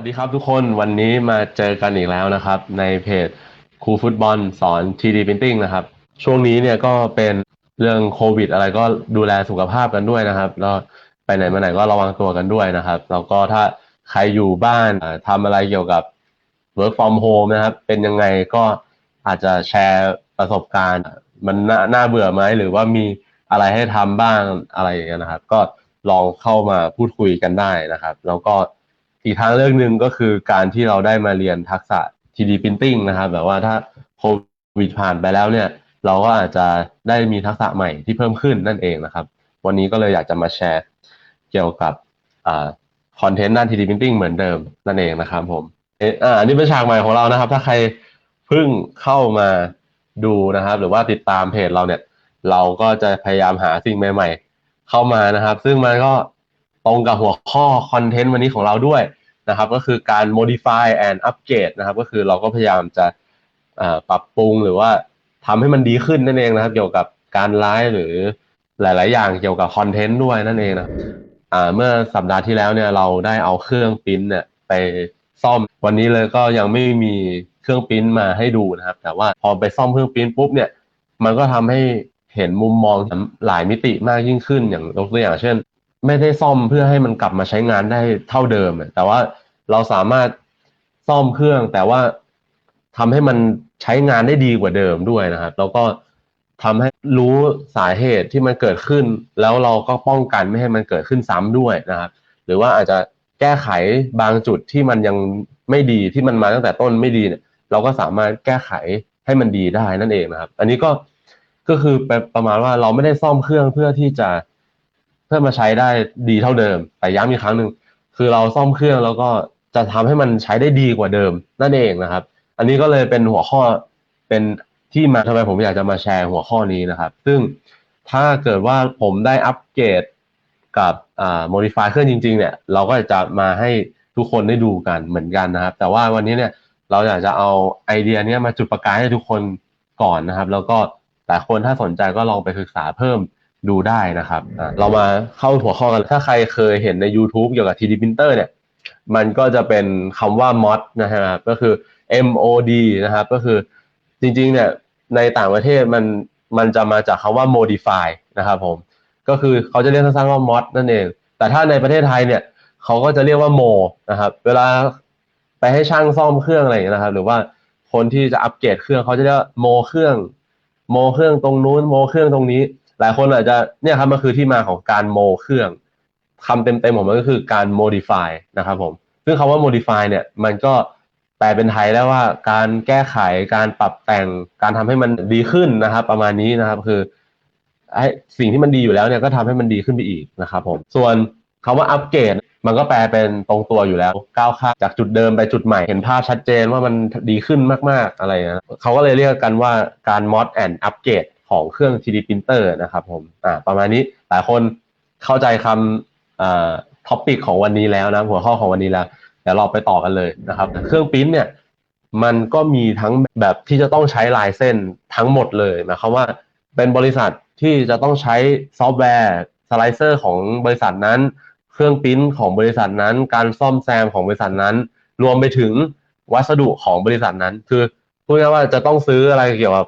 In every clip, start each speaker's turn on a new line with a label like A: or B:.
A: วัสดีครับทุกคนวันนี้มาเจอกันอีกแล้วนะครับ ในเพจครูฟุตบอลสอน 3D Printing นะครับ ช่วงนี้เนี่ยก็เป็นเรื่องโควิด อะไรก็ดูแลสุขภาพกันด้วยนะครับแล้วไปไหนมาไหนก็ระวังตัวกันด้วยนะครับแล้วก็ถ้าใครอยู่บ้านอ่าทำอะไรเกี่ยวกับ work from home นะครับ เป็นยังไงก็อาจจะแชร์ประสบการณ์ มันนน่าเบื่อไหมหรือว่ามีอะไรให้ทำบ้างอะไรอย่างเงี้ยนะครับ ก็ลองเข้ามาพูดคุยกันได้นะครับ แล้วก็ อีกทางเลือกหนึ่งก็คือการที่เราได้มาเรียนทักษะ 3D Printing นะครับแบบว่าถ้าโควิดผ่านไปแล้วเนี่ย เราก็อาจจะได้มีทักษะใหม่ที่เพิ่มขึ้นนั่นเองนะครับ วันนี้ก็เลยอยากจะมาแชร์เกี่ยวกับคอนเทนต์ด้าน 3D Printing เหมือนเดิมนั่นเองนะครับผมเอออันนี้เป็นฉากใหม่ของเรานะครับ ถ้าใครเพิ่งเข้ามาดูนะครับ หรือว่าติดตามเพจเราเนี่ย เราก็จะพยายามหาสิ่งใหม่ ๆ เข้ามานะครับ ซึ่งมันก็ตรงกับหัวข้อคอนเทนต์วันนี้ของเราด้วย นะครับก็คือการ modify and upgrade นะครับก็คือเราก็พยายามจะปรับปรุงหรือว่าทำให้มันดีขึ้นนั่นเองนะครับ เกี่ยวกับการไลฟ์หรือหลาย ๆ อย่างเกี่ยวกับคอนเทนต์ด้วยนั่นเองนะอ่าเมื่อสัปดาห์ที่แล้วเนี่ยเราได้เอาเครื่องปริ้นเนี่ยไปซ่อมวันนี้เลยก็ยังไม่มีเครื่องปริ้นมาให้ดูนะครับ แต่ว่าพอไปซ่อมเครื่องปริ้นปุ๊บเนี่ยมันก็ทำให้เห็นมุมมองหลายมิติมากยิ่งขึ้นอย่างยกตัวอย่างเช่น ไม่ได้ซ่อมเพื่อให้มันกลับมาใช้งานได้เท่าเดิมแต่ว่าเราสามารถซ่อมเครื่องแต่ว่าทำให้มันใช้งานได้ดีกว่าเดิมด้วยนะครับ แล้วก็ทำให้รู้สาเหตุที่มันเกิดขึ้น แล้วเราก็ป้องกันไม่ให้มันเกิดขึ้นซ้ำด้วยนะครับ หรือว่าอาจจะแก้ไขบางจุดที่มันยังไม่ดีที่มันมาตั้งแต่ต้นไม่ดีเนี่ย เราก็สามารถแก้ไขให้มันดีได้นั่นเองนะครับ อันนี้ก็ก็คือปประมาณว่าเราไม่ได้ซ่อมเครื่องเพื่อที่จะ เพื่อมาใช้ได้ดีเท่าเดิม แต่ย้ำอีกครั้งหนึ่งคือเราซ่อมเครื่องแล้วก็จะทำให้มันใช้ได้ดีกว่าเดิมนั่นเองนะครับ อันนี้ก็เลยเป็นหัวข้อเป็นที่มาทำไมผมอยากจะมาแชร์หัวข้อนี้นะครับ ซึ่งถ้าเกิดว่าผมได้อัปเกรดกับอ่า modify เครื่องจริง ๆ เนี่ย เราก็จะมาให้ทุกคนได้ดูกันเหมือนกันนะครับ แต่ว่าวันนี้เนี่ยเราอยากจะเอาไอเดียนี้มาจุดประกายให้ทุกคนก่อนนะครับ แล้วก็แต่คนถ้าสนใจก็ลองไปศึกษาเพิ่ม ดูได้นะครับ เรามาเข้าหัวข้อกัน ถ้าใครเคยเห็นใน YouTube เกี่ยวกับ 3D printer เนี่ย มันก็จะเป็นคำว่า mod นะครับก็คือ MOD นะครับ ก็คือจริงๆ เนี่ยในต่างประเทศมันมันจะมาจากคำว่า modify นะครับผม ก็คือเขาจะเรียกสั้นๆว่า mod นั่นเอง แต่ถ้าในประเทศไทยเนี่ยเขาก็จะเรียกว่าโมนะครับ เวลาไปให้ช่างซ่อมเครื่องอะไรอย่างเงี้ยนะครับ หรือว่าคนที่จะอัปเกรดเครื่องเขาจะเรียกโมเครื่อง โมเครื่องตรงนู้นโมเครื่องตรงนี้ หลายคนอาจจะเนี่ยครับมันคือที่มาของการโมเครื่องคำเต็มๆของมันก็คือการ modify นะครับผมซึ่งคำว่า modify เนี่ยมันก็แปลเป็นไทยได้ว่าการแก้ไขการปรับแต่งการทำให้มันดีขึ้นนะครับ ประมาณนี้นะครับคือไอ้สิ่งที่มันดีอยู่แล้วเนี่ยก็ทำให้มันดีขึ้นไปอีกนะครับผมส่วนคำว่าอัปเกรดมันก็แปลเป็นตรงตัวอยู่แล้วก้าวข้ามจากจุดเดิมไปจุดใหม่เห็นภาพชัดเจนว่ามันดีขึ้นมากๆอะไรนะเขาก็เลยเรียกกันว่าการ mod and upgrade ของเครื่อง 3D printer นะครับผมอ่าประมาณนี้หลายคนเข้าใจคำอ่าท็อปิกของวันนี้แล้วนะหัวข้อของวันนี้แล้วเดี๋ยวเราไปต่อกันเลยนะครับเครื่องปริ้นเนี่ยมันก็มีทั้งแบบที่จะต้องใช้ลายเส้นทั้งหมดเลยหมายความว่าเป็นบริษัทที่จะต้องใช้ซอฟต์แวร์สไลเซอร์ของบริษัทนั้น เครื่องปริ้นของบริษัทนั้น การซ่อมแซมของบริษัทนั้น รวมไปถึงวัสดุของบริษัทนั้น คือพูดง่ายๆว่าจะต้องซื้ออะไรเกี่ยวกับ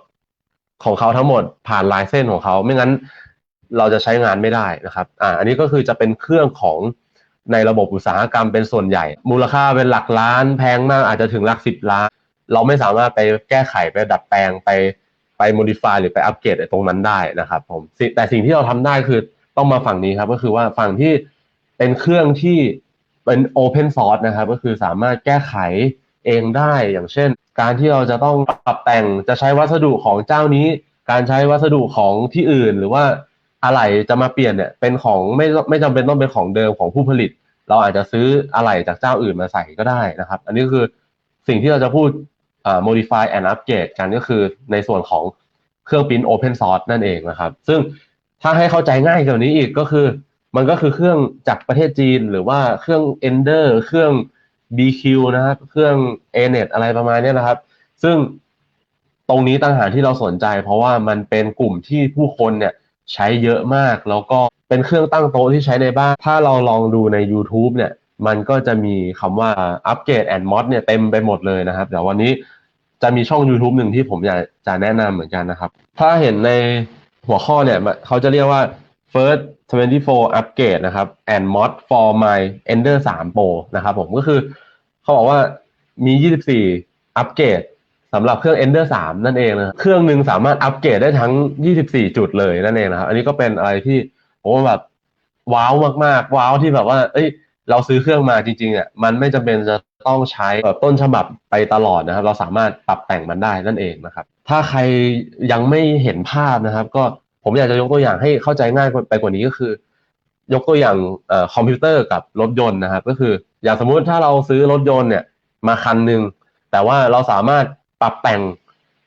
A: ของเขาทั้งหมดผ่านลายเส้นของเขา ไม่งั้นเราจะใช้งานไม่ได้นะครับ อ่า อันนี้ก็คือจะเป็นเครื่องของในระบบอุตสาหกรรมเป็นส่วนใหญ่ มูลค่าเป็นหลักล้านแพงมากอาจจะถึงหลักสิบล้าน เราไม่สามารถไปแก้ไขไปดัดแปลงไปไป modify หรือไปอัปเกรดตรงนั้นได้นะครับผมแต่สิ่งที่เราทำได้คือต้องมาฝั่งนี้ครับ ก็คือว่าฝั่งที่เป็นเครื่องที่เป็น open source นะครับ ก็คือสามารถแก้ไข เองได้ อย่างเช่น การที่เราจะต้องปรับแต่งจะใช้วัสดุของเจ้านี้ การใช้วัสดุของที่อื่น หรือว่าอะไรจะมาเปลี่ยนเนี่ยเป็นของไม่ไม่จำเป็นต้องเป็นของเดิมของผู้ผลิต เราอาจจะซื้ออะไรจากเจ้าอื่นมาใส่ก็ได้นะครับ อันนี้คือสิ่งที่เราจะพูด modify and upgrade กันก็คือในส่วนของเครื่องปริ้น open source นั่นเองนะครับ ซึ่งถ้าให้เข้าใจง่ายกว่านี้อีกก็คือ มันก็คือเครื่องจากประเทศจีน หรือว่าเครื่อง Ender เครื่อง BQ นะครับ เครื่อง ANET อะไรประมาณนี้นะครับ ซึ่งตรงนี้ต่างหากที่เราสนใจ เพราะว่ามันเป็นกลุ่มที่ผู้คนเนี่ยใช้เยอะมาก แล้วก็เป็นเครื่องตั้งโต๊ะที่ใช้ในบ้าน ถ้าเราลองดูใน YouTube เนี่ย มันก็จะมีคำว่าอัปเกรดแอนด์มอดเนี่ยเต็มไปหมดเลยนะครับ เดี๋ยววันนี้จะมีช่อง YouTube หนึ่งที่ผมอยากจะแนะนำเหมือนกันนะครับ ถ้าเห็นในหัวข้อเนี่ยเขาจะเรียกว่า first 24 upgrade นะครับ and mod for my Ender 3 Pro นะครับผมก็คือเขาบอกว่ามี 24 อัปเกรดสำหรับเครื่อง Ender 3 นั่นเองนะเครื่องหนึ่งสามารถอัปเกรดได้ทั้ง 24 จุดเลยนั่นเองนะครับ อันนี้ก็เป็นอะไรที่ผมว่าแบบว้าวมากๆ ว้าวที่แบบว่า เอ้ย เราซื้อเครื่องมาจริงๆอะมันไม่จำเป็นจะต้องใช้แบบต้นฉบับไปตลอดนะครับ เราสามารถปรับแต่งมันได้นั่นเองนะครับ ถ้าใครยังไม่เห็นภาพนะครับ ก็ ผมอยากจะยกตัวอย่างให้เข้าใจง่ายไปกว่านี้ก็คือ ยกตัวอย่างคอมพิวเตอร์กับรถยนต์นะครับ ก็คืออย่างสมมุติถ้าเราซื้อรถยนต์เนี่ยมาคันหนึ่งแต่ว่าเราสามารถปรับแต่ง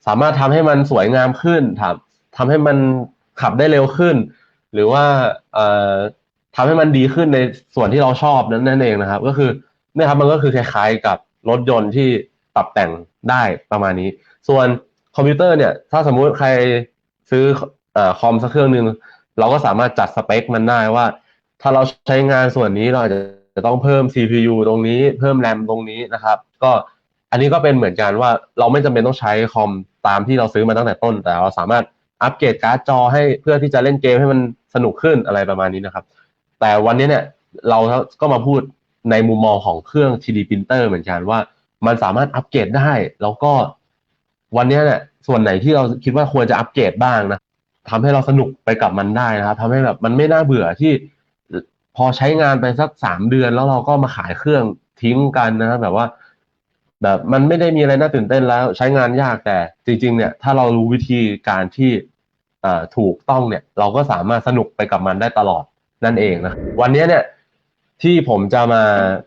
A: สามารถทำให้มันสวยงามขึ้นทำทำให้มันขับได้เร็วขึ้น หรือว่าเอ่อทำให้มันดีขึ้นในส่วนที่เราชอบนั้นนั่นเองนะครับ ก็คือเนี่ยครับมันก็คือคล้ายๆกับรถยนต์ที่ปรับแต่งได้ประมาณนี้ ส่วนคอมพิวเตอร์เนี่ย ถ้าสมมุติใครซื้อ คอมสักเครื่องหนึ่งเราก็สามารถจัดสเปคมันได้ว่า ถ้าเราใช้งานส่วนนี้เราอาจจะจะต้องเพิ่ม CPU ตรงนี้เพิ่มแรมตรงนี้นะครับ ก็อันนี้ก็เป็นเหมือนกันว่าเราไม่จำเป็นต้องใช้คอมตามที่เราซื้อมาตั้งแต่ต้น แต่เราสามารถอัปเกรดการ์ดจอให้เพื่อที่จะเล่นเกมให้มันสนุกขึ้นอะไรประมาณนี้นะครับ แต่วันนี้เนี่ยเราก็มาพูดในมุมมองของเครื่อง 3D printer เหมือนกันว่า มันสามารถอัปเกรดได้ แล้วก็วันนี้เนี่ยส่วนไหนที่เราคิดว่าควรจะอัปเกรดบ้างนะ ทำให้เราสนุกไปกับมันได้นะครับทำให้แบบมันไม่น่าเบื่อที่พอใช้งานไปสักสามเดือน แล้วเราก็มาขายเครื่องทิ้งกันนะครับแบบว่า แบบมันไม่ได้มีอะไรน่าตื่นเต้นแล้วใช้งานยากแต่จริง ๆ เนี่ย ถ้าเรารู้วิธีการที่ถูกต้องเนี่ย เราก็สามารถสนุกไปกับมันได้ตลอดนั่นเองนะวันนี้เนี่ยที่ผมจะมา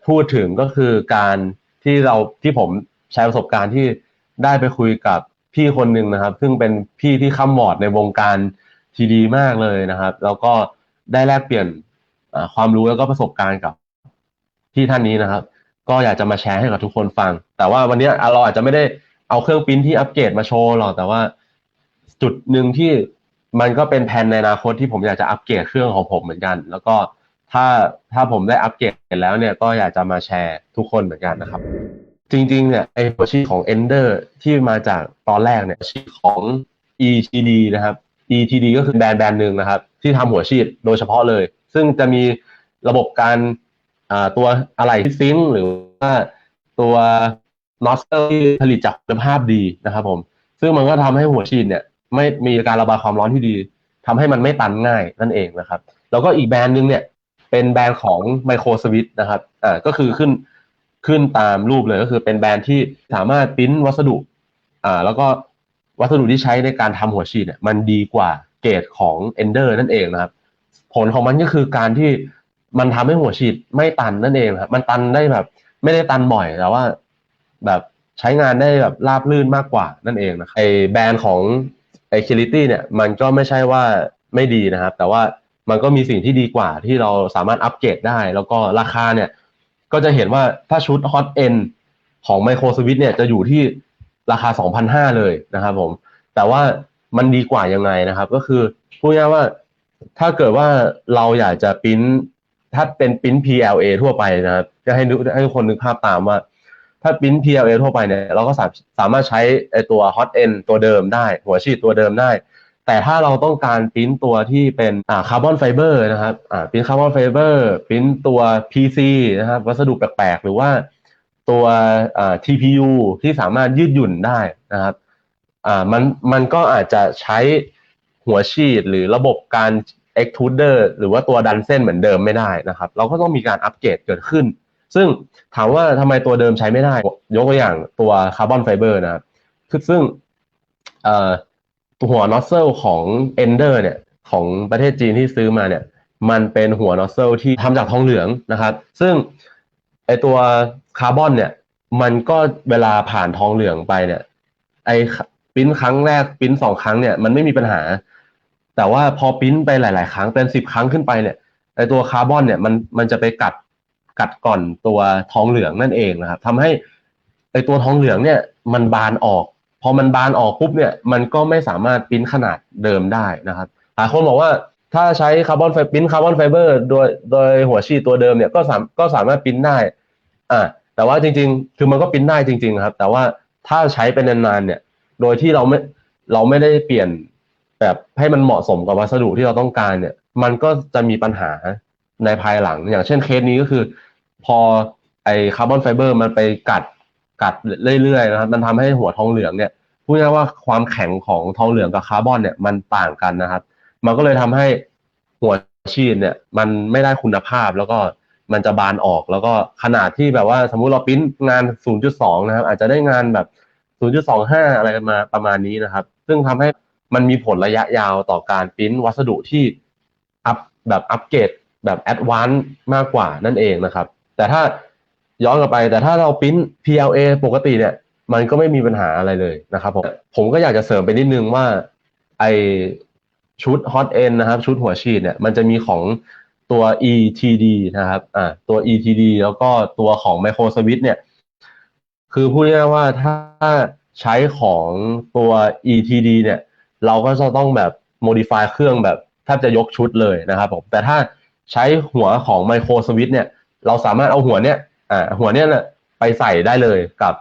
A: พูดถึงก็คือการที่เราที่ผมใช้ประสบการณ์ที่ได้ไปคุยกับ พี่คนหนึ่งนะครับ ซึ่งเป็นพี่ที่ข้ามอดในวงการทีดีมากเลยนะครับ แล้วก็ได้แลกเปลี่ยนความรู้แล้วก็ประสบการณ์กับพี่ท่านนี้นะครับ ก็อยากจะมาแชร์ให้กับทุกคนฟัง แต่ว่าวันนี้เราอาจจะไม่ได้เอาเครื่องปิ้นที่อัปเกรดมาโชว์หรอกแต่ว่าจุดหนึ่งที่มันก็เป็นแผนในอนาคตที่ผมอยากจะอัปเกรดเครื่องของผมเหมือนกัน แล้วก็ถ้าถ้าผมได้อัปเกรดแล้วเนี่ยก็อยากจะมาแชร์ทุกคนเหมือนกันนะครับ จริงๆเนี่ยไอหัวชีของ Ender ที่มาจากตอนแรกเนี่ยชีของ ETD นะครับ ETD ก็คือแบรนด์แบรนด์หนึ่งนะครับ ที่ทำหัวชีดโดยเฉพาะเลย ซึ่งจะมีระบบการตัวอะไรที่ซิงหรือว่าตัวนอสเตอร์ที่ผลิตจากคุณภาพดีนะครับผม ซึ่งมันก็ทำให้หัวฉีดเนี่ย ไม่มีการระบายความร้อนที่ดีทำให้มันไม่ตันง่ายนั่นเองนะครับ แล้วก็อีกแบรนด์หนึ่งเนี่ยเป็นแบรนด์ของ Micro Switch นะครับอ่าก็คือขึ้น ขึ้นตามรูปเลยก็คือเป็นแบรนด์ที่สามารถพิมพ์วัสดุอ่าแล้วก็วัสดุที่ใช้ในการทำหัวฉีดเนี่ยมันดีกว่าเกรดของ Ender นั่นเองนะครับ ผลของมันก็คือการที่มันทำให้หัวฉีดไม่ตันนั่นเองครับมันตันได้แบบ ไม่ได้ตันบ่อยแต่ว่า แบบใช้งานได้แบบราบลื่นมากกว่านั่นเองนะครับไอแบรนด์ของไอคิลิตี้เนี่ย มันก็ไม่ใช่ว่าไม่ดีนะครับ แต่ว่ามันก็มีสิ่งที่ดีกว่าที่เราสามารถอัปเกรดได้ แล้วก็ราคาเนี่ย ก็จะเห็นว่าถ้าชุด Hot End ของ Micro Switch เนี่ยจะอยู่ที่ราคา 2,500 เลยนะครับผม แต่ว่ามันดีกว่ายังไงนะครับ ก็คือพูดง่ายว่าถ้าเกิดว่าเราอยากจะพิมพ์ถ้าเป็นปิ้น PLA ทั่วไปนะครับ จะให้ให้ทุกคนนึกภาพตามว่า ถ้าปิ้น PLA ทั่วไปเนี่ยเราก็สาสามารถใช้ไอตัว Hot End ตัวเดิมได้ หัวฉีดตัวเดิมได้ แต่ถ้าเราต้องการปิ้นตัวที่เป็นอ่าคาร์บอนไฟเบอร์นะครับอ่าปิ้นคาร์บอนไฟเบอร์ปิ้นตัว PC นะครับวัสดุแปลกๆ หรือว่าตัวอ่า TPU ที่สามารถยืดหยุ่นได้นะครับอ่ามันมันก็อาจจะใช้หัวฉีดหรือระบบการ extruder หรือว่าตัวดันเส้นเหมือนเดิมไม่ได้นะครับ เราก็ต้องมีการอัปเกรดเกิดขึ้น ซึ่งถามว่าทำไมตัวเดิมใช้ไม่ได้ ยกตัวอย่างตัวคาร์บอนไฟเบอร์นะครับคือซึ่ง หัวนอสเซลของ Ender เนี่ยของประเทศจีนที่ซื้อมาเนี่ยมันเป็นหัวนอสเซลที่ทำจากทองเหลืองนะครับ ซึ่งไอตัวคาร์บอนเนี่ยมันก็เวลาผ่านทองเหลืองไปเนี่ยไอปิ้นครั้งแรกปิ้นสองครั้งเนี่ยมันไม่มีปัญหา แต่ว่าพอปิ้นไปหลาย ๆ ครั้งเป็นสิบครั้งขึ้นไปเนี่ยไอตัวคาร์บอนเนี่ยมันมันจะไปกัดกัดก่อนตัวทองเหลืองนั่นเองนะครับทำให้ไอตัวทองเหลืองเนี่ยมันบานออก พอมันบานออกปุ๊บเนี่ยมันก็ไม่สามารถปิ้นขนาดเดิมได้นะครับหลายคนบอกว่าถ้าใช้คาร์บอนไฟปิ้นคาร์บอนไฟเบอร์โดยโดยหัวฉีดตัวเดิมเนี่ยก็สามก็สามารถปิ้นได้อ่าแต่ว่าจริง ๆ คือมันก็ปิ้นได้จริง ๆ ครับ แต่ว่าถ้าใช้เป็นนานๆเนี่ยโดยที่เราไม่เราไม่ได้เปลี่ยนแบบให้มันเหมาะสมกับวัสดุที่เราต้องการเนี่ย มันก็จะมีปัญหาในภายหลัง อย่างเช่นเคสนี้ก็คือ พอไอคาร์บอนไฟเบอร์มันไปกัด กัดเรื่อยๆนะครับมันทำให้หัวทองเหลืองเนี่ยพูดง่ายว่าความแข็งของทองเหลืองกับคาร์บอนเนี่ยมันต่างกันนะครับ มันก็เลยทำให้หัวฉีดเนี่ยมันไม่ได้คุณภาพแล้วก็มันจะบานออกแล้วก็ขนาดที่แบบว่าสมมุติเราปิ้นงาน 0.2 นะครับ อาจจะได้งานแบบ 0.25 อะไรมาประมาณนี้นะครับ ซึ่งทำให้มันมีผลระยะยาวต่อการปิ้นวัสดุที่อัพแบบอัปเกรดแบบแอดวานซ์มากกว่านั่นเองนะครับ แต่ถ้า ย้อนกลับไปแต่ถ้าเราปิ้น PLA ปกติเนี่ย มันก็ไม่มีปัญหาอะไรเลยนะครับผมผมก็อยากจะเสริมไปนิดนึงว่าไอชุด Hot End นะครับ ชุดหัวฉีดเนี่ยมันจะมีของตัว ETD นะครับอ่าตัว ETD แล้วก็ตัวของ Micro Switch เนี่ย คือพูดง่ายๆว่าถ้าใช้ของตัว ETD เนี่ย เราก็จะต้องแบบ modify เครื่องแบบแทบจะยกชุดเลยนะครับผมแต่ถ้าใช้หัวของ Micro Switch เนี่ย เราสามารถเอาหัวเนี่ย อ่าหัวเนี่ยไปใส่ได้เลยกับ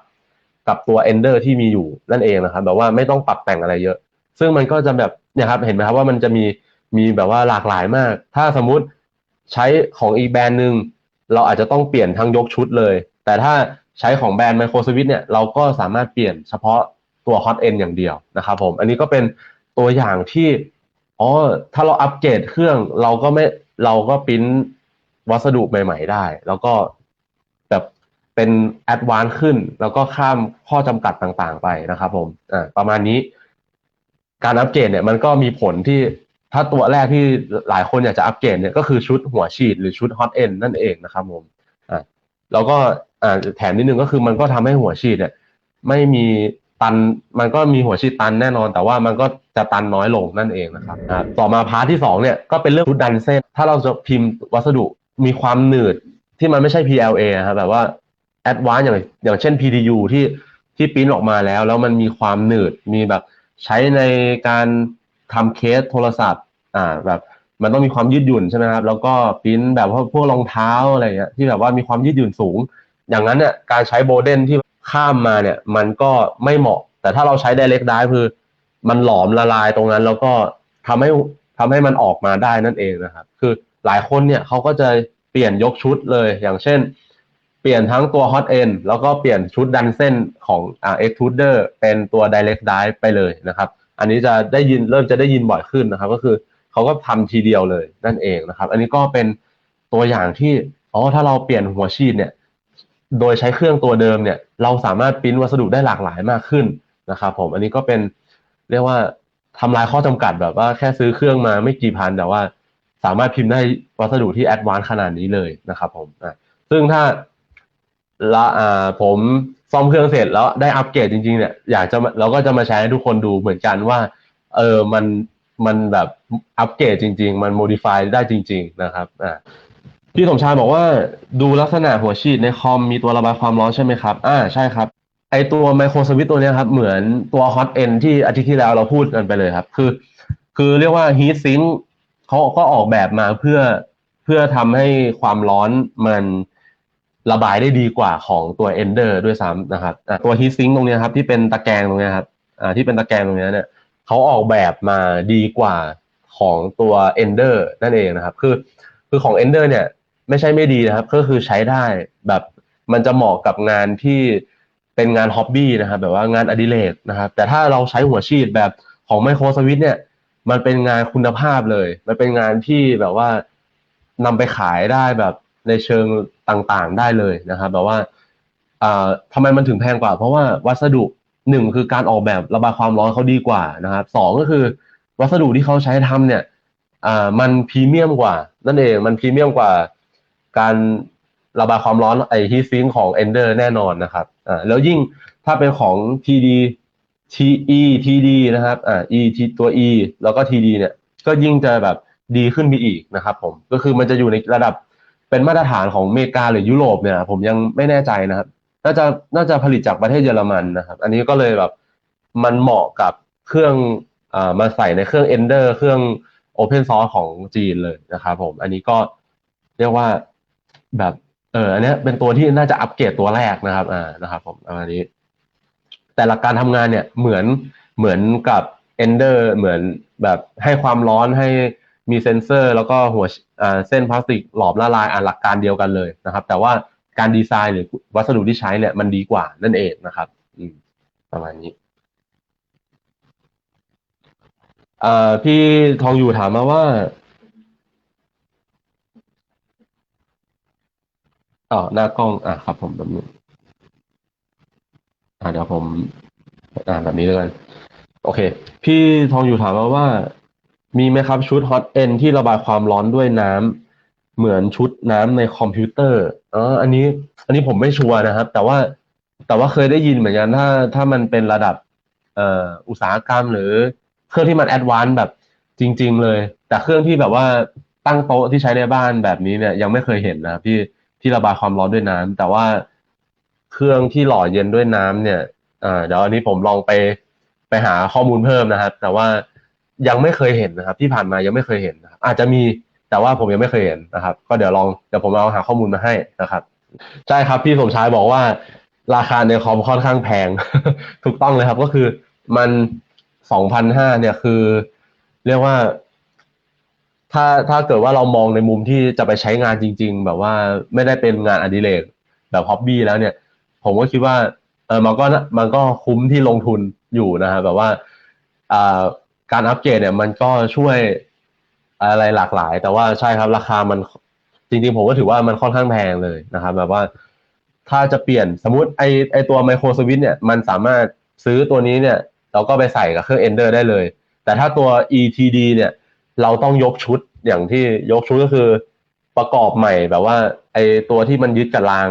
A: กับตัว Ender ที่มีอยู่นั่นเองนะครับ แบบว่าไม่ต้องปรับแต่งอะไรเยอะ ซึ่งมันก็จะแบบเนี่ยครับเห็นไหมครับว่ามันจะมีมีแบบว่าหลากหลายมาก ถ้าสมมุติใช้ของอีกแบรนด์หนึ่งเราอาจจะต้องเปลี่ยนทั้งยกชุดเลย แต่ถ้าใช้ของแบรนด์ Micro Switch เนี่ยเราก็สามารถเปลี่ยนเฉพาะตัว Hot End อย่างเดียวนะครับผมอันนี้ก็เป็นตัวอย่างที่อ๋อถ้าเราอัปเกรดเครื่องเราก็ไม่เราก็ปิ้นวัสดุใหม่ ๆ ได้ แล้วก็ เป็นแอดวานซ์ขึ้น แล้วก็ข้ามข้อจำกัดต่างๆไปนะครับ ผมอ่าประมาณนี้ การอัปเกรดเนี่ยมันก็มีผลที่ถ้าตัวแรกที่หลายคนอยากจะอัปเกรดเนี่ยก็คือชุดหัวฉีดหรือชุดฮอตเอนนั่นเองนะครับผมอ่าแล้วก็อ่าแถมนิดนึงก็คือมันก็ทำให้หัวฉีดเนี่ย ไม่มีตันมันก็มีหัวฉีดตันแน่นอน แต่ว่ามันก็จะตันน้อยลงนั่นเองนะครับต่อมาพาร์ทที่สองเนี่ยก็เป็นเรื่องชุดดันเส้น ถ้าเราจะพิมพ์วัสดุมีความหนืดที่มันไม่ใช่ PLA ครับแบบว่า แอดวานซ์อย่างอย่างเช่น PDU ที่ที่ปิ้นออกมาแล้ว แล้วมันมีความหนืดมีแบบใช้ในการทำเคสโทรศัพท์อ่าแบบมันต้องมีความยืดหยุ่นใช่ไหมครับแล้วก็ปิ้นแบบพวกรองเท้าอะไรเงี้ยที่แบบว่ามีความยืดหยุ่นสูง อย่างนั้นเนี่ยการใช้โบเดนที่ข้ามมาเนี่ยมันก็ไม่เหมาะ แต่ถ้าเราใช้ direct drive คือ มันหลอมละลายตรงนั้น แล้วก็ทำให้ทำให้มันออกมาได้นั่นเองนะครับ คือหลายคนเนี่ยเขาก็จะเปลี่ยนยกชุดเลยอย่างเช่น เปลี่ยนทั้งตัว hot end แล้วก็เปลี่ยนชุดดันเส้นของอ่า extruder เป็นตัว direct Dive ไปเลยนะครับ อันนี้จะได้ยินเริ่มจะได้ยินบ่อยขึ้นนะครับ ก็คือเขาก็ทำทีเดียวเลยนั่นเองนะครับ อันนี้ก็เป็นตัวอย่างที่อ๋อถ้าเราเปลี่ยนหัวฉีดเนี่ย โดยใช้เครื่องตัวเดิมเนี่ย เราสามารถปริ้นวัสดุได้หลากหลายมากขึ้นนะครับ ผมอันนี้ก็เป็นเรียกว่าทำลายข้อจำกัดแบบว่าแค่ซื้อเครื่องมาไม่กี่พันแต่ว่า สามารถพิมพ์ได้วัสดุที่แอดวานซ์ขนาดนี้เลยนะครับ ผมอะซึ่งถ้า ละอ่าผมซ่อมเครื่องเสร็จแล้วได้อัปเกรดจริงๆเนี่ยอยากจะเราก็จะมาแชร์ให้ทุกคนดูเหมือนกันว่า เออมันมันแบบอัปเกรดจริง ๆ มันโมดิฟายได้จริง ๆ นะครับอ่าพี่สมชายบอกว่าดูลักษณะหัวฉีดในคอมมีตัวระบายความร้อนใช่ไหมครับ อ่าใช่ครับ ไอตัวไมโครสวิตตัวนี้ครับ เหมือนตัวฮอตเอนที่อาทิตย์ที่แล้วเราพูดกันไปเลยครับ คือ คือเรียกว่าฮีทซิงเขาก็ออกแบบมาเพื่อเพื่อทำให้ความร้อนมัน ระบายได้ดีกว่าของตัว Ender ด้วยซ้ำนะครับตัว Heat Sink ตรงนี้ครับที่เป็นตะแกรงตรงนี้ครับที่เป็นตะแกรงตรงนี้เนี่ยเขาออกแบบมาดีกว่าของตัว Ender นั่นเองนะครับ คือคือของ Ender เนี่ยไม่ใช่ไม่ดีนะครับ ก็คือใช้ได้แบบมันจะเหมาะกับงานที่เป็นงานฮ็อบบี้นะครับ แบบว่างานอดิเรกนะครับ แต่ถ้าเราใช้หัวฉีดแบบของไมโครสวิตเนี่ย มันเป็นงานคุณภาพเลย มันเป็นงานที่แบบว่านำไปขายได้แบบ ในเชิงต่างๆได้เลยนะครับแบบว่าทำไมมันถึงแพงกว่า เพราะว่าวัสดุหนึ่งคือการออกแบบระบายความร้อนเขาดีกว่านะครับสองก็คือวัสดุที่เขาใช้ทำเนี่ยมันพรีเมียมกว่า นั่นเองมันพรีเมียมกว่า การระบายความร้อนไอฮีซิงของ Ender แน่นอนนะครับอ่าแล้วยิ่งถ้าเป็นของ TD TE TD นะครับอ่า E ตัว E แล้วก็ TD เนี่ยก็ยิ่งจะแบบดีขึ้นไปอีกนะครับผมก็คือมันจะอยู่ในระดับ เป็นมาตรฐานของอเมริกาหรือยุโรปเนี่ย ผมยังไม่แน่ใจนะครับน่าจะน่าจะผลิตจากประเทศเยอรมันนะครับ อันนี้ก็เลยแบบมันเหมาะกับเครื่องอ่ามาใส่ในเครื่อง Ender เครื่อง Open Source ของจีนเลยนะครับผม อันนี้ก็เรียกว่าแบบเอออันนี้เป็นตัวที่น่าจะอัปเกรดตัวแรกนะครับอ่านะครับผมประมาณนี้ แต่หลักการทำงานเนี่ยเหมือนเหมือนกับ Ender เหมือนแบบให้ความร้อนให้ มีเซนเซอร์แล้วก็หัวเส้นพลาสติกหลอมละลายอ่าหลักการเดียวกันเลยนะครับ แต่ว่าการดีไซน์หรือวัสดุที่ใช้เนี่ยมันดีกว่านั่นเองนะครับประมาณนี้อ่าพี่ทองอยู่ถามมาว่าอ๋อหน้ากล้อง อ่าครับ ผมแบบนี้อ่าเดี๋ยวผมอ่าแบบนี้แล้วกันโอเค พี่ทองอยู่ถามมาว่า มีไหมครับชุดฮอตเอนที่ระบายความร้อนด้วยน้ำเหมือนชุดน้ำในคอมพิวเตอร์อ๋ออันนี้ อันนี้ผมไม่ชัวร์นะครับ แต่ว่าแต่ว่าเคยได้ยินเหมือนกันถ้าถ้ามันเป็นระดับเอ่ออุตสาหกรรมหรือเครื่องที่มันแอดวานซ์แบบจริง ๆ เลย แต่เครื่องที่แบบว่าตั้งโต๊ะที่ใช้ในบ้านแบบนี้เนี่ยยังไม่เคยเห็นนะครับที่ที่ระบายความร้อนด้วยน้ำแต่ว่าเครื่องที่หล่อเย็นด้วยน้ำเนี่ยอ่าเดี๋ยวอันนี้ผมลองไปไปหาข้อมูลเพิ่มนะครับ แต่ว่า ยังไม่เคยเห็นนะครับ ที่ผ่านมายังไม่เคยเห็นนะครับอาจจะมีแต่ว่าผมยังไม่เคยเห็นนะครับ ก็เดี๋ยวลองเดี๋ยวผมเอาหาข้อมูลมาให้นะครับใช่ครับพี่สมชายบอกว่า ราคาในคอมค่อนข้างแพง ถูกต้องเลยครับ ก็คือมันสองพันห้าเนี่ยคือ เรียกว่า ถ้าถ้าเกิดว่าเรามองในมุมที่จะไปใช้งานจริง ๆ แบบว่าไม่ได้เป็นงานอดิเรกแบบฮ็อบบี้แล้วเนี่ย ผมก็คิดว่าเออมันก็มันก็คุ้มที่ลงทุนอยู่นะครับแบบว่าอ่า การอัปเกรดเนี่ยมันก็ช่วยอะไรหลากหลาย แต่ว่าใช่ครับราคามันจริงๆผมก็ถือว่ามันค่อนข้างแพงเลยนะครับ แบบว่าถ้าจะเปลี่ยนสมมติไอไอตัวไมโครสวิตเนี่ยมันสามารถซื้อตัวนี้เนี่ย เราก็ไปใส่กับเครื่อง Ender ได้เลย แต่ถ้าตัว ETD เนี่ย เราต้องยกชุดอย่างที่ยกชุดก็คือประกอบใหม่แบบว่าไอตัวที่มันยึดกับราง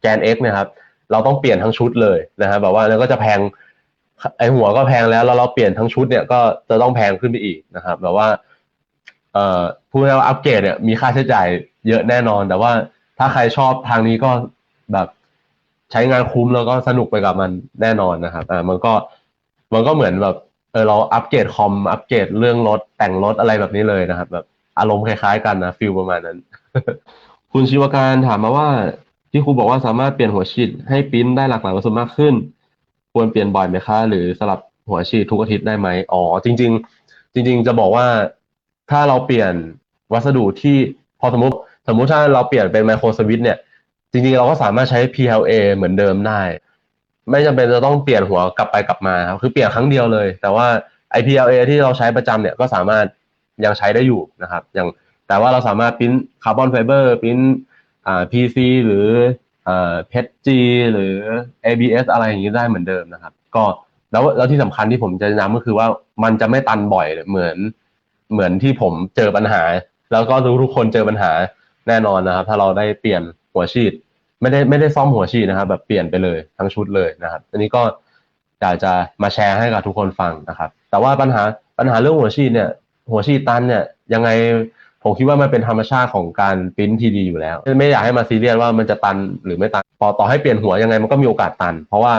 A: แกน X เนี่ยครับ เราต้องเปลี่ยนทั้งชุดเลยนะครับแบบว่าแล้วก็จะแพง ไอหัวก็แพงแล้วแล้วเราเปลี่ยนทั้งชุดเนี่ยก็จะต้องแพงขึ้นไปอีกนะครับแบบว่าเอ่อพูดง่ายว่าอัปเกรดเนี่ยมีค่าใช้จ่ายเยอะแน่นอน แต่ว่าถ้าใครชอบทางนี้ก็แบบใช้งานคุ้มแล้วก็สนุกไปกับมันแน่นอนนะครับอ่ามันก็มันก็เหมือนแบบเออเราอัปเกรดคอมอัปเกรดเรื่องรถแต่งรถอะไรแบบนี้เลยนะครับ แบบอารมณ์คล้ายๆกันนะฟิลประมาณนั้น คุณชีวการถามมาว่าที่ครูบอกว่าสามารถเปลี่ยนหัวฉีดให้ปิ้นได้หลากหลายวัสดุมากขึ้น ควรเปลี่ยนบ่อยไหมคะหรือสลับหัวฉีดทุกอาทิตย์ได้ไหมอ๋อจริง ๆ จริง ๆ จะบอกว่าถ้าเราเปลี่ยนวัสดุที่พอสมมติสมมุติถ้าเราเปลี่ยนเป็นไมโครสวิตเนี่ย จริง ๆ เราก็สามารถใช้ PLA เหมือนเดิมได้ ไม่จำเป็นจะต้องเปลี่ยนหัวกลับไปกลับมาครับคือเปลี่ยนครั้งเดียวเลย แต่ว่า IPLA ที่เราใช้ประจำเนี่ยก็สามารถยังใช้ได้อยู่นะครับอย่างแต่ว่าเราสามารถพิมพ์คาร์บอนไฟเบอร์พิมพ์อ่า PC หรือ อ่า PETG หรือ ABS อะไรอย่างนี้ได้เหมือนเดิมนะครับ ก็แล้วแล้วที่สำคัญที่ผมจะนะนำก็คือว่ามันจะไม่ตันบ่อยเหมือนเหมือนที่ผมเจอปัญหา แล้วก็ทุกทุกคนเจอปัญหาแน่นอนนะครับ ถ้าเราได้เปลี่ยนหัวฉีด ไม่ได้ไม่ได้ซ่อมหัวฉีดนะครับ แบบเปลี่ยนไปเลยทั้งชุดเลยนะครับ อันนี้ก็อยากจะมาแชร์ให้กับทุกคนฟังนะครับ แต่ว่าปัญหาปัญหาเรื่องหัวฉีดเนี่ย หัวฉีดตันเนี่ยยังไง ผมคิดว่ามันเป็นธรรมชาติของการปริ้นทีดีอยู่แล้ว ไม่อยากให้มาซีเรียสว่ามันจะตันหรือไม่ตันพอต่อให้เปลี่ยนหัวยังไงมันก็มีโอกาสตัน เพราะว่า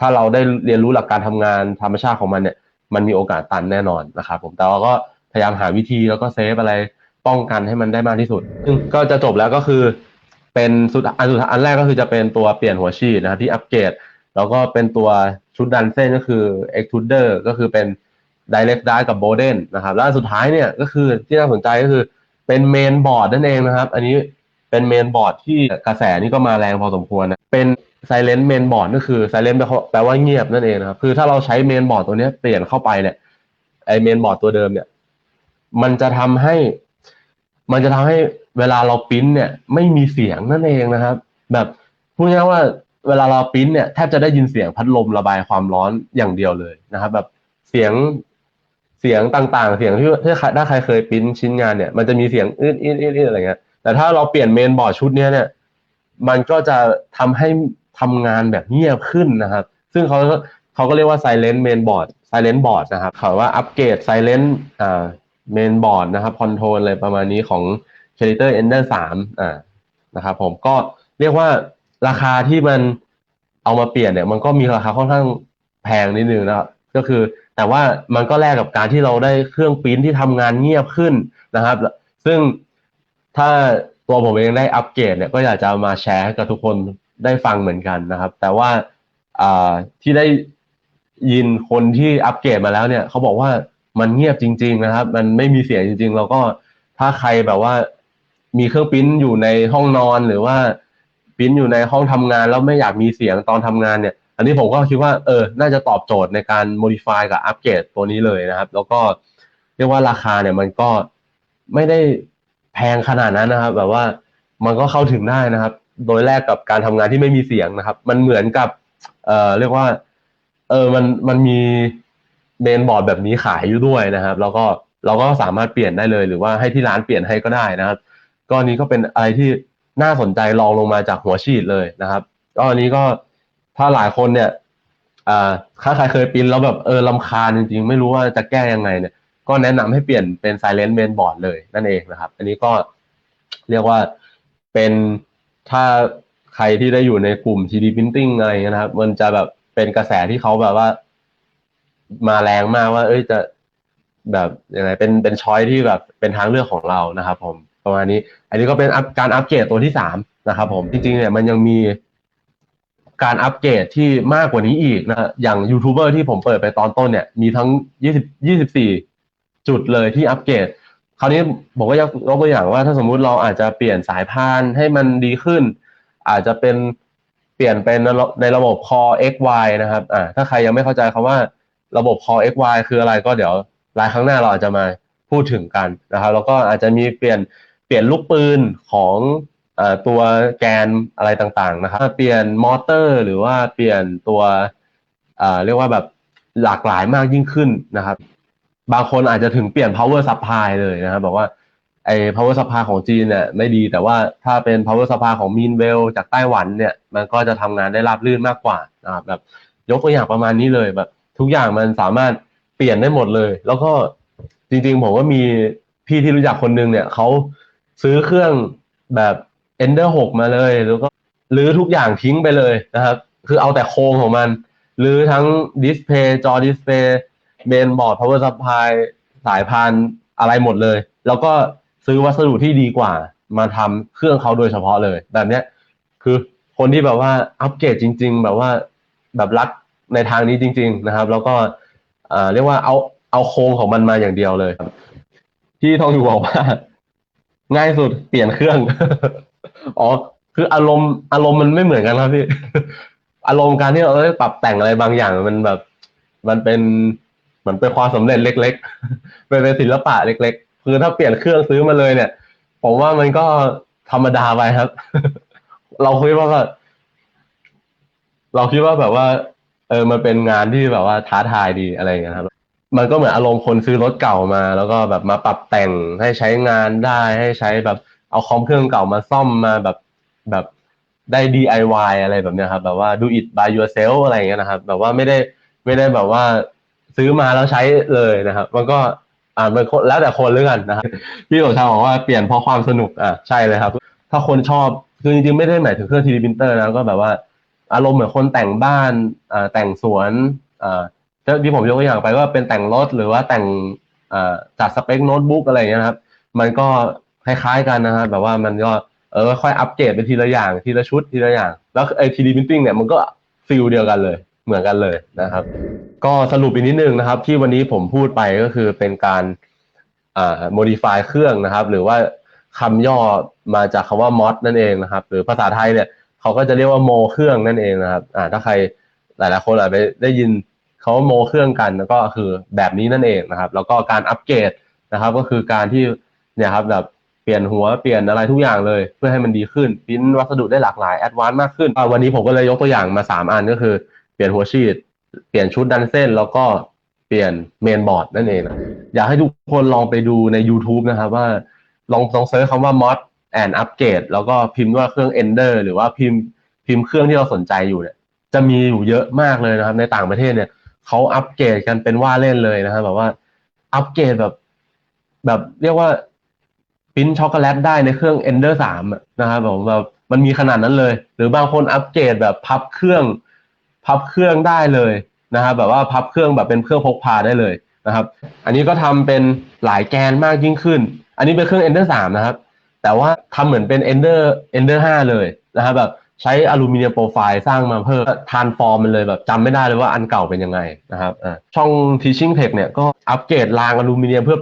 A: ถ้าเราได้เรียนรู้หลักการทำงานธรรมชาติของมันเนี่ยมันมีโอกาสตันแน่นอนนะครับผมแต่เราก็พยายามหาวิธีแล้วก็เซฟอะไรป้องกันให้มันได้มากที่สุด ซึ่งก็จะจบแล้วก็คือ เป็นสุดอันสุดอันแรกก็คือจะเป็นตัวเปลี่ยนหัวฉีดนะครับที่อัปเกรดแล้วก็เป็นตัวชุดดันเส้นก็คือ extruder ก็คือเป็น direct die กับ Bowden นะครับแล้วสุดท้ายเนี่ยก็คือที่น่าสนใจก็คือ เป็นเมนบอร์ดนั่นเองนะครับ อันนี้เป็นเมนบอร์ดที่กระแสนี่ก็มาแรงพอสมควรนะ เป็น silent main board ก็คือ silent แปลว่าเงียบนั่นเองนะครับ คือถ้าเราใช้เมนบอร์ดตัวนี้เปลี่ยนเข้าไปเนี่ยไอเมนบอร์ดตัวเดิมเนี่ย มันจะทำให้ มันจะทำให้เวลาเราปิ้นเนี่ย ไม่มีเสียงนั่นเองนะครับ แบบพูดง่ายๆว่าเวลาเราปิ้นเนี่ยแทบจะได้ยินเสียงพัดลมระบายความร้อนอย่างเดียวเลยนะครับ แบบเสียง เสียงต่างๆ เสียงที่ถ้าใครเคยปิ้นชิ้นงานเนี่ยมันจะมีเสียงอื้นอื้นอื้นอื้นอะไรเงี้ยแต่ถ้าเราเปลี่ยนเมนบอร์ดชุดเนี้ยเนี่ย มันก็จะทำให้ทำงานแบบเงียบขึ้นนะครับ ซึ่งเขาเขาก็เรียกว่า silent main board silent board นะครับเขาว่าอัปเกรด silent อ่า main board นะครับคอนโทรลอะไรประมาณนี้ของ c h a r i t e r Ender 3อ่านะครับผมก็เรียกว่าราคาที่มันเอามาเปลี่ยนเนี่ย มันก็มีราคาค่อนข้างแพงนิดนึงนะครับก็คือ แต่ว่ามันก็แลกกับการที่เราได้เครื่องปริ้นที่ทำงานเงียบขึ้นนะครับ ซึ่งถ้าตัวผมเองได้อัปเกรดเนี่ยก็อยากจะมาแชร์ให้กับทุกคนได้ฟังเหมือนกันนะครับ แต่ว่าที่ได้ยินคนที่อัปเกรดมาแล้วเนี่ยเขาบอกว่ามันเงียบจริง ๆ นะครับ มันไม่มีเสียงจริง ๆ แล้วก็ถ้าใครแบบว่ามีเครื่องปริ้นอยู่ในห้องนอนหรือว่าปริ้นอยู่ในห้องทำงานแล้วไม่อยากมีเสียงตอนทำงานเนี่ย อันนี้ผมก็คิดว่าเออน่าจะตอบโจทย์ในการ modify กับอัปเกรดตัวนี้เลยนะครับ แล้วก็เรียกว่าราคาเนี่ยมันก็ไม่ได้แพงขนาดนั้นนะครับ แบบว่ามันก็เข้าถึงได้นะครับ โดยแรกกับการทำงานที่ไม่มีเสียงนะครับ มันเหมือนกับเอ่อเรียกว่าเออมันมันมีเมนบอร์ดแบบนี้ขายอยู่ด้วยนะครับ แล้วก็เราก็สามารถเปลี่ยนได้เลย หรือว่าให้ที่ร้านเปลี่ยนให้ก็ได้นะครับ ก็อันนี้ก็เป็นอะไรที่น่าสนใจลองลงมาจากหัวฉีดเลยนะครับ ก็อันนี้ก็ ถ้าหลายคนเนี่ยอ่าถ้าใครเคยปริ้นแล้วแบบเออลำคาญจริงๆ ไม่รู้ว่าจะแก้ยังไงเนี่ย ก็แนะนำให้เปลี่ยนเป็น Silent Mainboard เลยนั่นเองนะครับ อันนี้ก็เรียกว่าเป็นถ้าใครที่ได้อยู่ในกลุ่ม 3D Printing อะไรนะครับ มันจะแบบเป็นกระแสที่เขาแบบว่า มาแรงมากว่า เอ้ยจะแบบยังไงเป็นเป็นช้อยที่แบบเป็นทางเลือกของเรานะครับ ผมประมาณนี้ อันนี้ก็เป็นการอัปเกรดตัวที่สามนะครับ ผมจริงๆเนี่ยมันยังมี การอัปเกรดที่มากกว่านี้อีกนะอย่างยูทูบเบอร์ที่ผมเปิดไปตอนต้นเนี่ย มีทั้งยี่สิบยี่สิบสี่จุดเลยที่อัปเกรดคราวนี้ผมก็ยกยกตัวอย่างว่าถ้าสมมุติเราอาจจะเปลี่ยนสายพานให้มันดีขึ้น อาจจะเป็นเปลี่ยนเป็นในระบบ Core XY นะครับอ่าถ้าใครยังไม่เข้าใจคำว่าระบบ Core XY คืออะไรก็เดี๋ยวรายครั้งหน้าเราอาจจะมาพูดถึงกันนะครับ แล้วก็อาจจะมีเปลี่ยนเปลี่ยนลูกปืนของ ตัวแกนอะไรต่างๆนะครับเปลี่ยนมอเตอร์ หรือว่าเปลี่ยนตัวเรียกว่าแบบหลากหลายมากยิ่งขึ้นนะครับ บางคนอาจจะถึงเปลี่ยน power supply เลยนะครับบอกว่าไอ้ power supply ของจีนเนี่ยไม่ดีแต่ว่าถ้าเป็น power supply ของ Meanwell จากไต้หวันเนี่ย มันก็จะทำงานได้ราบรื่นมากกว่านะครับแบบยกตัวอย่างประมาณนี้เลยแบบ ทุกอย่างมันสามารถเปลี่ยนได้หมดเลย แล้วก็จริงๆผมก็มีพี่ที่รู้จักคนนึงเนี่ยเขาซื้อเครื่องแบบ Ender 6 มาเลย แล้วก็รื้อทุกอย่างทิ้งไปเลยนะครับ คือเอาแต่โครงของมันรื้อทั้งดิสเพย์จอดิสเพย์เมนบอร์ด power supply สายพานอะไรหมดเลย แล้วก็ซื้อวัสดุที่ดีกว่า มาทำเครื่องเขาโดยเฉพาะเลย แบบเนี้ยคือคนที่แบบว่าอัปเกรดจริง ๆ แบบว่าแบบรักในทางนี้จริง ๆนะครับ แล้วก็เรียกว่าเอาเอาโครงของมันมาอย่างเดียวเลยที่ทองอยู่บอกว่า ง่ายสุดเปลี่ยนเครื่อง อ๋อ คืออารมณ์อารมณ์มันไม่เหมือนกันครับพี่ อารมณ์การที่เราได้ปรับแต่งอะไรบางอย่างมันแบบ มันเป็นเหมือนเป็นความสำเร็จเล็กๆเป็นศิลปะเล็ก ๆ คือถ้าเปลี่ยนเครื่องซื้อมาเลยเนี่ย ผมว่ามันก็ธรรมดาไปครับ เราคิดว่าเราคิดว่าแบบว่า เออ มันเป็นงานที่แบบว่าท้าทายดีอะไรเงี้ยครับ มันก็เหมือนอารมณ์คนซื้อรถเก่ามา แล้วก็แบบมาปรับแต่งให้ใช้งานได้ให้ใช้แบบ เอาคอมเครื่องเก่ามาซ่อมมาแบบแบบได้ DIY อะไรแบบเนี้ยครับ แบบว่า do it by yourself อะไรเงี้ยนะครับ แบบว่าไม่ได้ไม่ได้แบบว่าซื้อมาแล้วใช้เลยนะครับ มันก็อ่ามันแล้วแต่คนเรื่องนนะครับพี่สมชายบอกว่าเปลี่ยนเพราะความสนุกอะใช่เลยครับ ถ้าคนชอบคือจริงๆไม่ได้หมายถึงเครื่อง 3D printer นะก็แบบว่า อารมณ์เหมือนคนแต่งบ้านอ่าแต่งสวนอ่าที่ผมยกตัวอย่างไปว่าเป็นแต่งรถหรือว่าแต่งอ่าจัดสเปคโน้ตบุ๊กอะไรเงี้ยนะครับ มันก็ คล้ายๆ กันนะครับแบบว่ามันก็เออค่อยอัปเกรดไปทีละอย่างทีละชุดทีละอย่าง แล้วไอ้ 3D printing เนี่ยมันก็ฟิลเดียวกันเลย เหมือนกันเลยนะครับ ก็สรุปอีกนิดนึงนะครับ ที่วันนี้ผมพูดไปก็คือเป็นการอ่า modify เครื่องนะครับ หรือว่าคำย่อมาจากคำว่า mod นั่นเองนะครับ หรือภาษาไทยเนี่ยเขาก็จะเรียกว่าโมเครื่องนั่นเองนะครับอ่าถ้าใครหลายๆคนอาจจะได้ยินเขาโมเครื่องกันแล้วก็คือแบบนี้นั่นเองนะครับ แล้วก็การอัปเกรดนะครับ ก็คือการที่เนี่ยครับแบบ ลี่ยนหัวเปลี่ยนอะไรทุกอย่างเลย เพื่อให้มันดีขึ้นพิมพ์วัสดุได้หลากหลายแอดวานซ์มากขึ้นวันนี้ผมก็เลยยกตัวอย่างมาสามอันก็คือ เปลี่ยนหัวชีตเปลี่ยนชุดดันเส้น แล้วก็เปลี่ยนเมนบอร์ดนั่นเองอยากให้ทุกคนลองไปดูใน YouTube นะครับว่าลองลองเซิร์ชคำว่า mod and upgrade แล้วก็พิมพ์ว่าเครื่อง ender หรือว่าพิมพ์พิมพ์เครื่องที่เราสนใจอยู่เนี่ยจะมีอยู่เยอะมากเลยนะครับ ในต่างประเทศเนี่ยเขาอัปเกรดกันเป็นว่าเล่นเลยนะครับแบบว่าอัปเกรดแบบ แบบเรียกว่า ปิ้นช็อกโกแลตได้ในเครื่อง Ender 3นะครับผมแบบมันมีขนาดนั้นเลย หรือบางคนอัปเกรดแบบพับเครื่อง พับเครื่องได้เลยนะครับแบบว่าพับเครื่องแบบเป็นเครื่องพกพาได้เลยนะครับ อันนี้ก็ทำเป็นหลายแกนมากยิ่งขึ้น อันนี้เป็นเครื่อง Ender 3นะครับ แต่ว่าทำเหมือนเป็น Ender Ender 5 เลยนะครับแบบใช้อลูมิเนียมโปรไฟล์สร้างมาเพิ่มทานฟอร์มมันเลยแบบจำไม่ได้เลยว่าอันเก่าเป็นยังไงนะครับช่อง Teaching Tech เนี่ยก็อัปเกรดรางอลูมิเนียมเพื่อ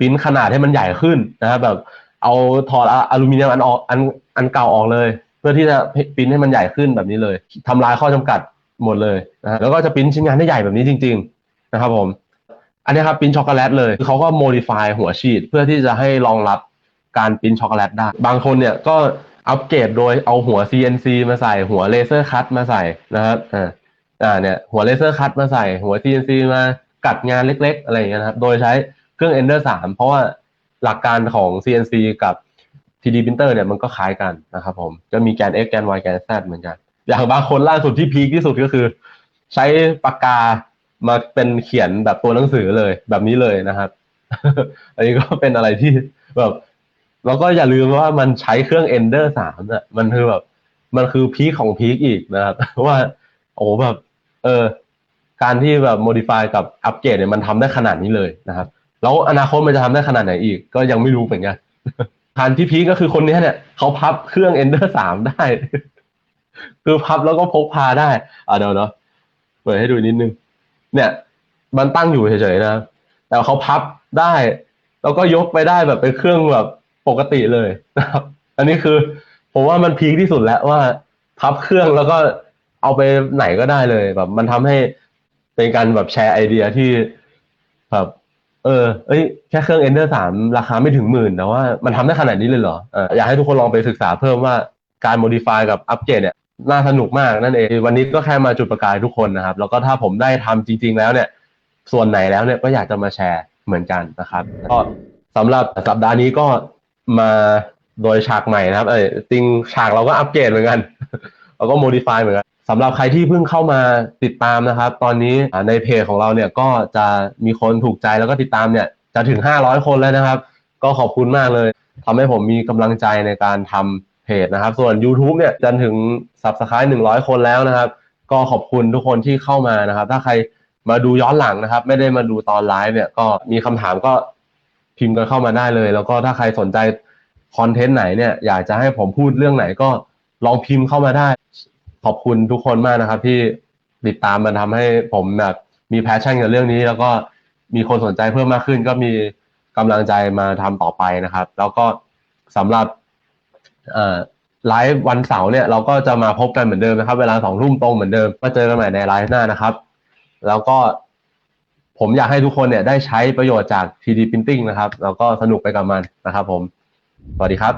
A: ปริ้นขนาดให้มันใหญ่ขึ้นนะครับแบบเอาถอดอลูมิเนียมอันออกอันอันเก่าออกเลย เพื่อที่จะปริ้นให้มันใหญ่ขึ้นแบบนี้เลยทำลายข้อจำกัดหมดเลยนะแล้วก็จะปริ้นชิ้นงานได้ใหญ่แบบนี้จริง ๆ นะครับผมอันนี้ครับปริ้นช็อกโกแลตเลยคือเขาก็โมดิฟายหัวฉีดเพื่อที่จะให้รองรับการปริ้นช็อกโกแลตได้ บางคนเนี่ยก็อัปเกรดโดยเอาหัว CNC มาใส่หัวเลเซอร์คัตมาใส่นะครับอ่าอ่าเนี่ยหัวเลเซอร์คัตมาใส่หัว CNC มากัดงานเล็ก ๆ อะไรอย่างเงี้ยนะครับโดยใช้ เครื่อง Ender 3 เพราะว่าหลักการของ CNC กับ 3D printer เนี่ยมันก็คล้ายกันนะครับผมจะมีแกน x แกน y แกน z เหมือนกัน อย่างบางคนล่าสุดที่พีคที่สุดก็คือ ใช้ปากกามาเป็นเขียนแบบตัวหนังสือเลยแบบนี้เลยนะครับ อันนี้ก็เป็นอะไรที่แบบแล้วก็อย่าลืมว่ามันใช้เครื่อง Ender 3อะมันคือแบบมันคือพีคของพีคอีกนะครับว่าโอ้แบบ เออ การที่แบบ modify กับอัปเกรดเนี่ยมันทำได้ขนาดนี้เลยนะครับ แล้วอนาคตมันจะทำได้ขนาดไหนอีก ก็ยังไม่รู้เหมือนกันทานที่พีก็คือคนนี้เนี่ยเขาพับเครื่อง Ender 3ได้ คือพับแล้วก็พกพาได้ อ่าเดี๋ยวเนาะเปิดให้ดูนิดนึง เนี่ย มันตั้งอยู่เฉยๆนะ แต่เขาพับได้ แล้วก็ยกไปได้แบบเป็นเครื่องแบบปกติเลยนะครับ อันนี้คือ ผมว่ามันพีคที่สุดแล้วว่าพับเครื่องแล้วก็เอาไปไหนก็ได้เลยแบบ มันทำให้เป็นการแบบแชร์ไอเดียที่แบบ เออ เอ้ย แค่เครื่อง Ender 3 ราคาไม่ถึงหมื่นแต่ว่ามันทำได้ขนาดนี้เลยเหรอเอออยากให้ทุกคนลองไปศึกษาเพิ่มว่าการ modify กับอัปเกรดเนี่ยน่าสนุกมากนั่นเอง วันนี้ก็แค่มาจุดประกายทุกคนนะครับ แล้วก็ถ้าผมได้ทำจริง ๆ แล้วเนี่ย ส่วนไหนแล้วเนี่ยก็อยากจะมาแชร์เหมือนกันนะครับ ก็สำหรับสัปดาห์นี้ก็มาโดยฉากใหม่นะครับ เออจริงฉากเราก็อัปเกรดเหมือนกัน เราก็โมดิฟายเหมือนกัน สำหรับใครที่เพิ่งเข้ามาติดตามนะครับ ตอนนี้ในเพจของเราเนี่ยก็จะมีคนถูกใจแล้วก็ติดตามเนี่ยจะถึง 500 คนแล้วนะครับ ก็ขอบคุณมากเลยทำให้ผมมีกำลังใจในการทำเพจนะครับ ส่วน YouTube เนี่ยจะถึง Subscribe 100 คนแล้วนะครับ ก็ขอบคุณทุกคนที่เข้ามานะครับ ถ้าใครมาดูย้อนหลังนะครับ ไม่ได้มาดูตอนไลฟ์เนี่ยก็มีคำถามก็พิมพ์กันเข้ามาได้เลย แล้วก็ถ้าใครสนใจคอนเทนต์ไหนเนี่ยอยากจะให้ผมพูดเรื่องไหนก็ลองพิมพ์เข้ามาได้ ขอบคุณทุกคนมากนะครับ ที่ติดตามมันทำให้ผมแบบมีแพชชั่นกับเรื่องนี้ แล้วก็มีคนสนใจเพิ่มมากขึ้น ก็มีกำลังใจมาทำต่อไปนะครับ แล้วก็สำหรับไลฟ์วันเสาร์เนี่ยเราก็จะมาพบกันเหมือนเดิมนะครับ เวลาสองทุ่มตรงเหมือนเดิมมาเจอกันใหม่ในไลฟ์หน้านะครับ แล้วก็ผมอยากให้ทุกคนเนี่ยได้ใช้ประโยชน์จาก 3D Printing นะครับ แล้วก็สนุกไปกับมันนะครับผม สวัสดีครับ